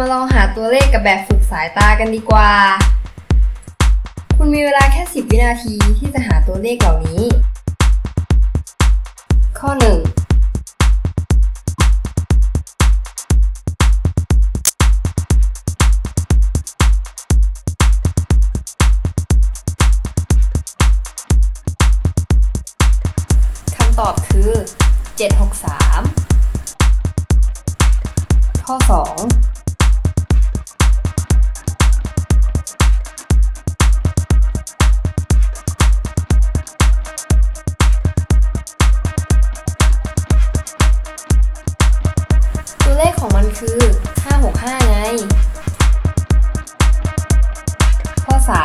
มาลองหาตัวเลขกับแบบฝึกสายตากันดีกว่า คุณมีเวลาแค่ 10 วินาทีที่จะหาตัวเลขเหล่านี้ ข้อ1คำตอบคือ 763 ข้อ 2 ข้อ3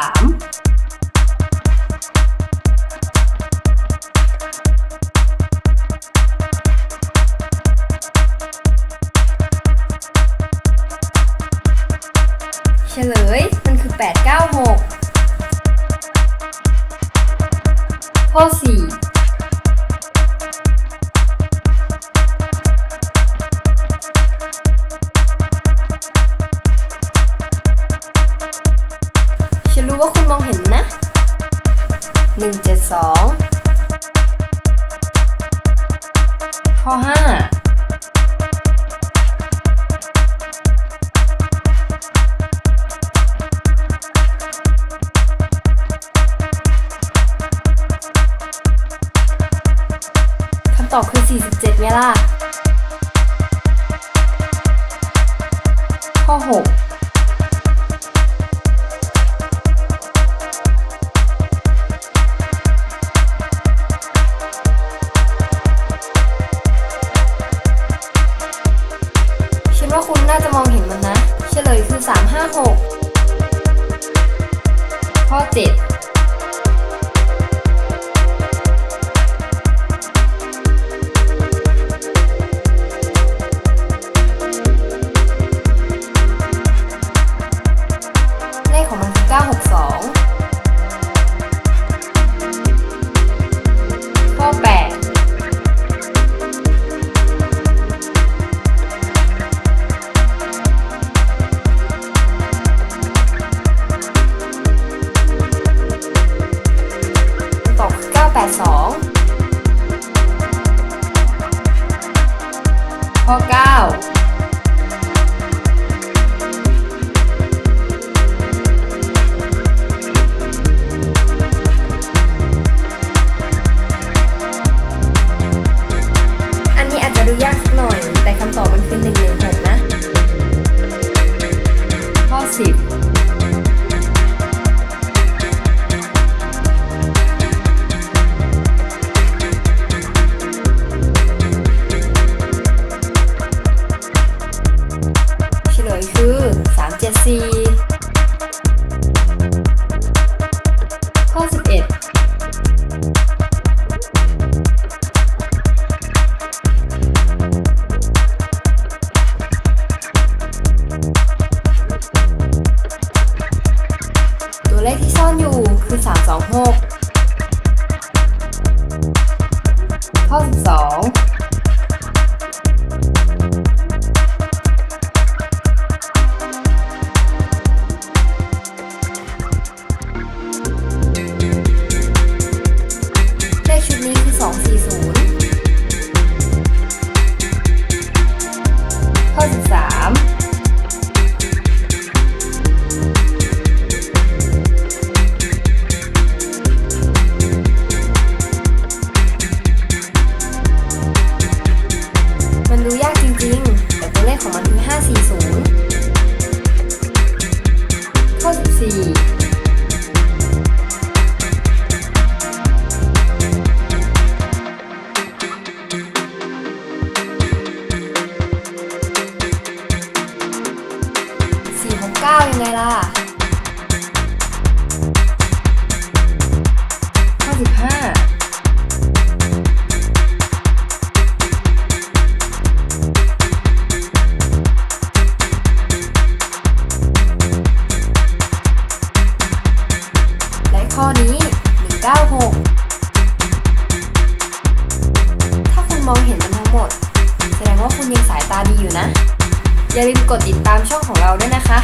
เฉลยมันคือ 896 ข้อ 4 ว่าคุณมองเห็นนะ 172 ข้อ5คำตอบคือ 47ไงล่ะ ว่าคุณน่าจะมองเห็นมันนะ เฉลยคือ 356 ข้อ 7 ตัวเลขที่ซ่อนอยู่คือ 326 ข้อ 12 กเก้ายังไงล่ะข้อสิบห้าและข้อนี้หนึ่งเก้าหกถ้าคุณมองเห็นมันทั้งหมด แสดงว่าคุณยังสายตาดีอยู่นะอย่าลืมกดติดตามช่องของเราด้วยนะคะ